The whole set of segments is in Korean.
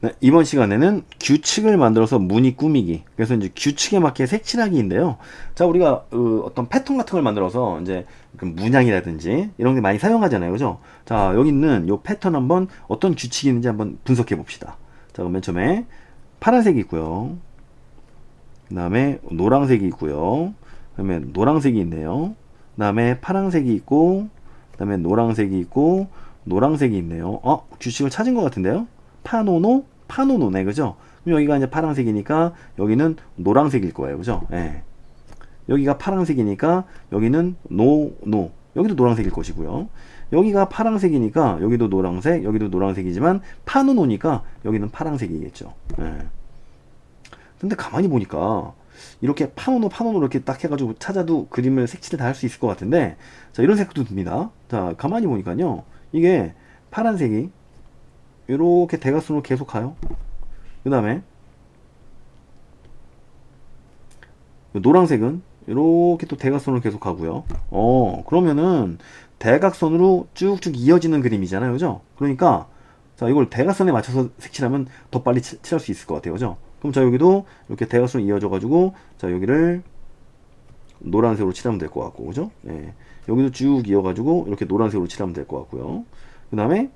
네, 이번 시간에는 규칙을 만들어서 무늬 꾸미기. 그래서 이제 규칙에 맞게 색칠하기인데요. 자, 우리가 어, 어떤 패턴 같은 걸 만들어서 이제 그 문양이라든지 이런 게 많이 사용하잖아요. 그죠? 자, 여기 있는 요 패턴 한번 어떤 규칙이 있는지 한번 분석해 봅시다. 자, 그럼 맨 처음에 파란색이 있고요. 그 다음에 노란색이 있고요. 그 다음에 노란색이 있네요. 그 다음에 파란색이 있고, 그 다음에 노란색이 있고, 노란색이 있네요. 어, 규칙을 찾은 것 같은데요? 파노노, 파노노네, 그죠? 그럼 여기가 이제 파란색이니까 여기는 노란색일 거예요, 그죠? 예. 여기가 파란색이니까 여기는 노, 노. 여기도 노란색일 것이고요. 여기가 파란색이니까 여기도 노란색, 여기도 노란색이지만 파노노니까 여기는 파란색이겠죠. 예. 근데 가만히 보니까 이렇게 파노노 파노노 이렇게 딱 해가지고 찾아도 그림을 색칠을 다 할 수 있을 것 같은데 자 이런 생각도 듭니다 자 가만히 보니까요 이게 파란색이 이렇게 대각선으로 계속 가요. 그 다음에 노란색은 이렇게 또 대각선으로 계속 가고요. 어 그러면은 대각선으로 쭉쭉 이어지는 그림이잖아요. 그죠? 그러니까 자 이걸 대각선에 맞춰서 색칠하면 더 빨리 칠- 칠할 수 있을 것 같아요. 그죠? 그럼 자 여기도 이렇게 대각선 이어져 가지고 자 여기를 노란색으로 칠하면 될 것 같고. 그죠? 예. 여기도 쭉 이어 가지고 이렇게 노란색으로 칠하면 될 것 같고요. 그 다음에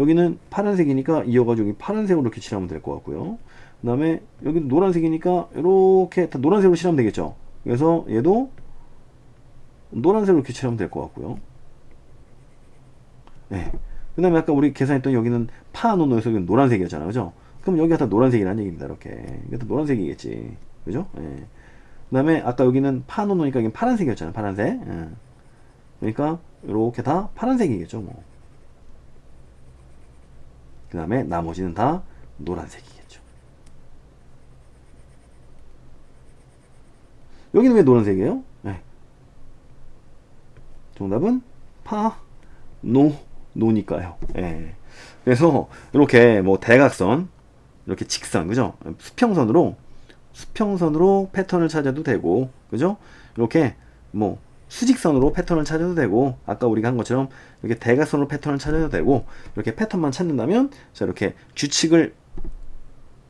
여기는 파란색이니까 이어가지고 여기 파란색으로 이렇게 칠하면 될 것 같고요 그 다음에 여기 노란색이니까 이렇게 다 노란색으로 칠하면 되겠죠 그래서 얘도 노란색으로 이렇게 칠하면 될 것 같고요 네. 그 다음에 아까 우리 계산했던 여기는 파노노에서 여기는 노란색이었잖아요. 그죠? 그럼 여기가 다 노란색이라는 얘기입니다. 이렇게. 이게 다 노란색이겠지. 그죠? 예. 그 다음에 아까 여기는 파노노니까 여기는 파란색이었잖아요. 파란색. 예. 그러니까 이렇게 다 파란색이겠죠. 뭐. 그 다음에 나머지는 다 노란색이겠죠. 여기는 왜 노란색이에요? 네. 정답은 파, 노, 노니까요. 예. 그래서 이렇게 뭐 대각선, 이렇게 직선, 그죠? 수평선으로 수평선으로 패턴을 찾아도 되고, 그죠? 이렇게 뭐 수직선으로 패턴을 찾아도 되고, 아까 우리가 한 것처럼 이렇게 대각선으로 패턴을 찾아도 되고, 이렇게 패턴만 찾는다면, 자 이렇게 규칙을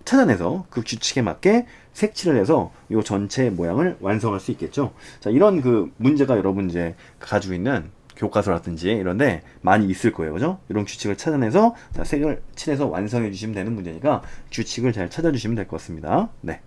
찾아내서 그 규칙에 맞게 색칠을 해서 이 전체 모양을 완성할 수 있겠죠. 자, 이런 그 문제가 여러분 이제 가지고 있는 교과서라든지 이런데 많이 있을 거예요. 그죠? 이런 규칙을 찾아내서 자, 색을 칠해서 완성해 주시면 되는 문제니까 규칙을 잘 찾아주시면 될 것 같습니다. 네.